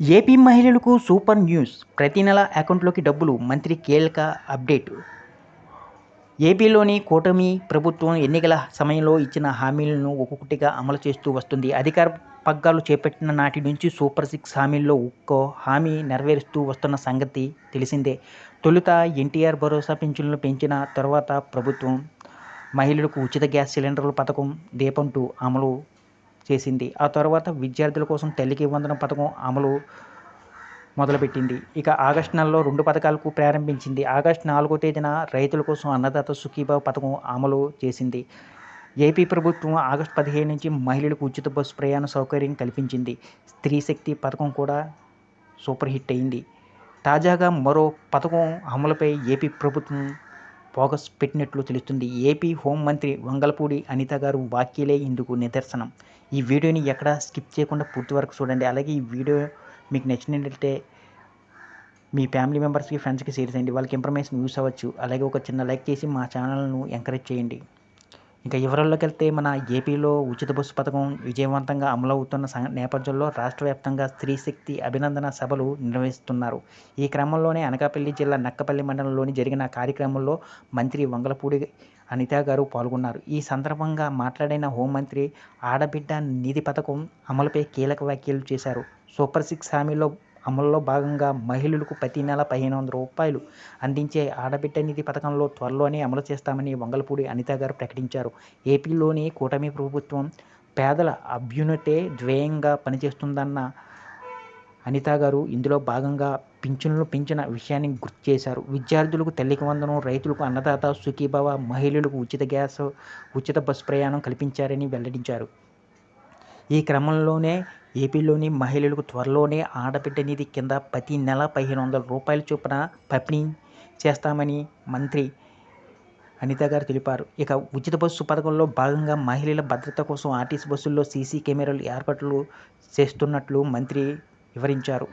AP మహిళలకు super news. ప్రతి నెల అకౌంట్లోకి డబ్బులు. మంత్రి కీలక అప్డేట్. ఏపీలోని కూటమి ప్రభుత్వం ఎన్నికల సమయంలో ఇచ్చిన హామీలను ఒక్కొక్కటిగా అమలు చేస్తూ వస్తుంది. అధికార పగ్గాలు చేపట్టిన నాటి నుంచి సూపర్ సిక్స్ హామీల్లో ఒక్కో హామీ నెరవేరుస్తూ వస్తున్న సంగతి తెలిసిందే. తొలుత ఎన్టీఆర్ భరోసా పింఛన్లు పెంచిన తర్వాత ప్రభుత్వం మహిళలకు ఉచిత గ్యాస్ సిలిండర్ల పథకం దీపం టూ అమలు చేసింది. ఆ తర్వాత విద్యార్థుల కోసం తల్లికి వందనం పథకం అమలు మొదలుపెట్టింది. ఇక ఆగస్టు నెలలో రెండు పథకాలకు ప్రారంభించింది. ఆగస్టు నాలుగో తేదీన రైతుల కోసం అన్నదాత సుఖీభావ పథకం అమలు చేసింది. ఏపీ ప్రభుత్వం ఆగస్టు పదిహేను నుంచి మహిళలకు ఉచిత బస్సు ప్రయాణ సౌకర్యం కల్పించింది. స్త్రీ శక్తి పథకం కూడా సూపర్ హిట్ అయింది. తాజాగా మరో పథకం అమలుపై ఏపీ ప్రభుత్వం ఫోకస్ పెట్టినట్లు తెలుస్తుంది. ఏపీ హోంమంత్రి వంగలపూడి అనిత గారు వాక్యలే ఇందుకు నిదర్శనం. ఈ వీడియోని ఎక్కడ స్కిప్ చేయకుండా పూర్తి వరకు చూడండి. అలాగే ఈ వీడియో మీకు నచ్చినట్లయితే మీ ఫ్యామిలీ మెంబర్స్కి ఫ్రెండ్స్కి షేర్ చేయండి. వాళ్ళకి ఇన్ఫర్మేషన్ యూస్ అవ్వచ్చు. అలాగే ఒక చిన్న లైక్ చేసి మా ఛానల్ను ఎంకరేజ్ చేయండి. ఇంకా వివరాల్లోకి వెళ్తే మన ఏపీలో ఉచిత బస్సు పథకం విజయవంతంగా అమలవుతున్న అవుతున్న నేపథ్యంలో రాష్ట్ర వ్యాప్తంగా స్త్రీ శక్తి అభినందన సభలు నిర్వహిస్తున్నారు. ఈ క్రమంలోనే అనకాపల్లి జిల్లా నక్కపల్లి మండలంలోని జరిగిన కార్యక్రమంలో మంత్రి వంగలపూడి అనిత గారు పాల్గొన్నారు. ఈ సందర్భంగా మాట్లాడిన హోంమంత్రి ఆడబిడ్డ నిధి పథకం అమలుపై కీలక వ్యాఖ్యలు చేశారు. సూపర్ సిక్స్ హామీలో అమల్లో భాగంగా మహిళలకు ప్రతి నెల పదిహేను వందల రూపాయలు అందించే ఆడబిడ్డ నిధి పథకంలో త్వరలోనే అమలు చేస్తామని వంగలపూడి అనిత గారు ప్రకటించారు. ఏపీలోని కూటమి ప్రభుత్వం పేదల అభ్యున్నతే ధ్యేయంగా పనిచేస్తుందన్న అనిత గారు ఇందులో భాగంగా పింఛన్లు పెంచిన విషయాన్ని గుర్తు చేశారు. విద్యార్థులకు తల్లికి వందనం రైతులకు అన్నదాత సుఖీభవ మహిళలకు ఉచిత గ్యాస్ ఉచిత బస్సు ప్రయాణం కల్పించారని వెల్లడించారు. ఈ క్రమంలోనే ఏపీలోని మహిళలకు త్వరలోనే ఆడబిడ్డ నిధి కింద ప్రతి నెల పదిహేను వందల రూపాయల చొప్పున పంపిణీ చేస్తామని మంత్రి అనిత గారు తెలిపారు. ఇక ఉచిత బస్సు పథకంలో భాగంగా మహిళల భద్రత కోసం ఆర్టీసీ బస్సుల్లో సీసీ కెమెరాలు ఏర్పాట్లు చేస్తున్నట్లు మంత్రి వివరించారు.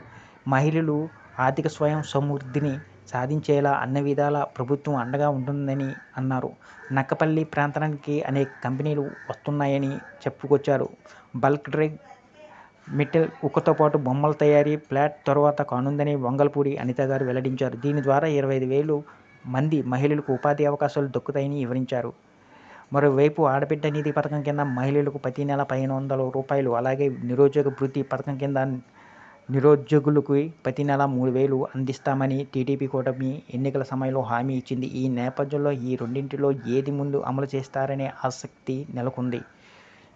మహిళలు ఆర్థిక స్వయం సమృద్ధిని సాధించేలా అన్ని విధాల ప్రభుత్వం అండగా ఉంటుందని అన్నారు. నక్కపల్లి ప్రాంతానికి అనేక కంపెనీలు వస్తున్నాయని చెప్పుకొచ్చారు. బల్క్ డ్రైవ్ మెటల్ ఉక్కతో పాటు బొమ్మల తయారీ ప్లాట్ తర్వాత కానుందని వంగల్పూడి అనిత గారు వెల్లడించారు. దీని ద్వారా ఇరవై ఐదు వేలు మంది మహిళలకు ఉపాధి అవకాశాలు దక్కుతాయని వివరించారు. మరోవైపు ఆడబిడ్డ నిధి పథకం కింద మహిళలకు ప్రతి నెల పదిహేను వందల రూపాయలు అలాగే నిరుద్యోగ భృతి పథకం కింద నిరుద్యోగులకు ప్రతి నెల మూడు వేలు అందిస్తామని టీడీపీ కూటమి ఎన్నికల సమయంలో హామీ ఇచ్చింది. ఈ నేపథ్యంలో ఈ రెండింటిలో ఏది ముందు అమలు చేస్తారనే ఆసక్తి నెలకొంది.